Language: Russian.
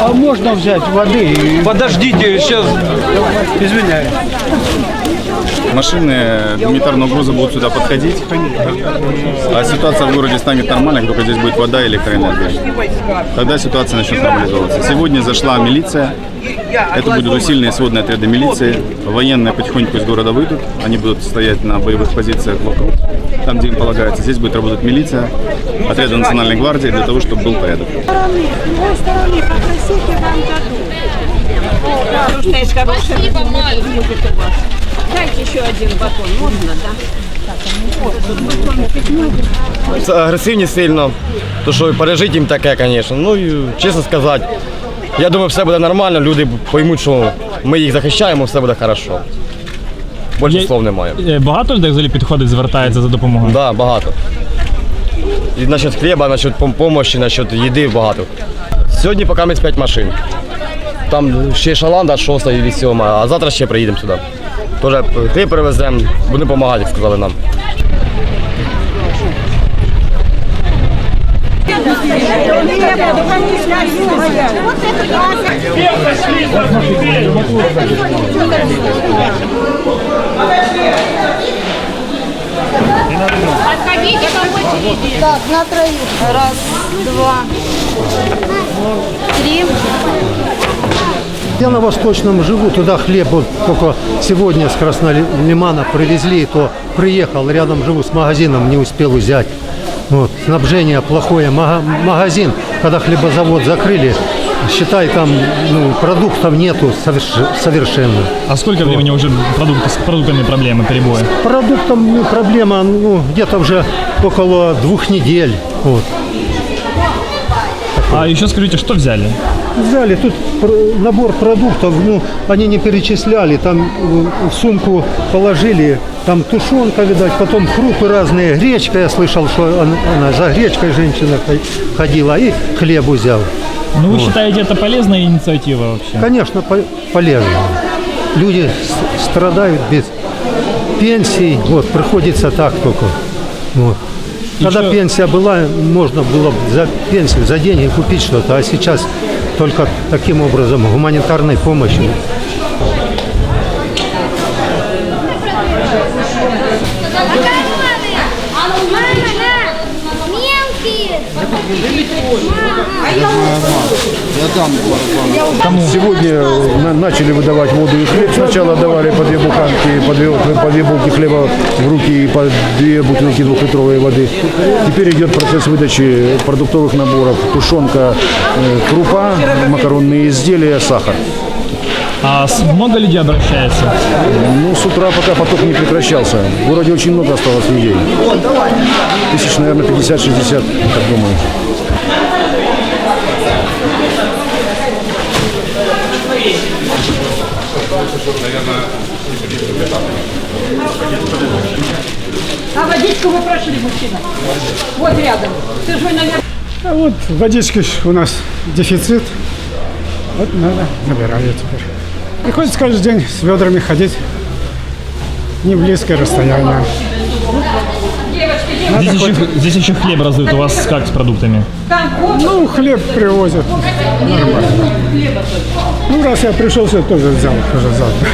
А можно взять воды? Подождите, сейчас. Извиняюсь. Машины гуманитарного груза будут сюда подходить, а ситуация в городе станет нормальной, только здесь будет вода и электроэнергия. Тогда ситуация начнет нормализовываться. Сегодня зашла милиция, это будут усиленные сводные отряды милиции. Военные потихоньку из города выйдут, они будут стоять на боевых позициях вокруг, там, где им полагается. Здесь будет работать милиция, отряды национальной гвардии для того, чтобы был порядок. Ой, стороны, Дайте еще один батон, можно, да? агресивні сильно, то що пережити їм таке, звісно. Ну і чесно сказати, я думаю, все буде нормально, люди поймуть, що ми їх захищаємо, все буде хорошо. Більше Є- слов немає. Е, Багато людей взагалі підходить, звертається за допомогою. Так, да, багато. І насчет хліба, насчет допомоги, насчет їди багато. Сьогодні поки ми 5 машин. Там ще шаланда, шоста і сьома, а завтра ще приїдемо сюди. Теж ти привеземо, вони допомагають, сказали нам. Так, на троих. Раз, два, три, Я на Восточном живу, туда хлеб вот только сегодня с Краснолимана привезли, то приехал, рядом живу с магазином, не успел взять. Вот, снабжение плохое, Мага- магазин, когда хлебозавод закрыли, считай, там ну, продуктов нету соверш- совершенно. А сколько времени уже продукты, с продуктами проблемы, перебои? Продуктом ну, проблема ну, где-то уже около двух недель. Вот. А еще скажите, что взяли? Взяли тут набор продуктов, ну, они не перечисляли, там э, в сумку положили, там тушенка, видать, потом крупы разные, гречка, я слышал, что она, за гречкой женщина хо- ходила, и хлеб взял. Ну вы считаете это полезная инициатива вообще? Конечно, по- полезно. Люди страдают без пенсий, вот, приходится так только. Вот. Когда чё? пенсия была, можно было бы за пенсию, за деньги купить что-то, а сейчас только таким образом гуманитарной помощью. Сегодня на- начали выдавать воду и хлеб. Сначала давали по две буханки, по две, по две булки хлеба в руки и по две бутылки двухлитровой воды. Теперь идет процесс выдачи продуктовых наборов. Тушенка, э, крупа, макаронные изделия, сахар. А много людей обращается? Ну, с утра пока поток не прекращался. В городе очень много осталось людей. Наверное, 50-60, так думаю. А водичку вы прошли, мужчина. Вот рядом. Ты же, наверное, А вот водички у нас дефицит. Вот надо, набираю теперь. Приходится каждый день с ведрами ходить. Не близкое расстояние. Здесь еще, здесь еще хлеб раздают. У вас как с продуктами? Ну, хлеб привозят. Нормально. Ну, раз я пришел, все тоже взял уже завтра.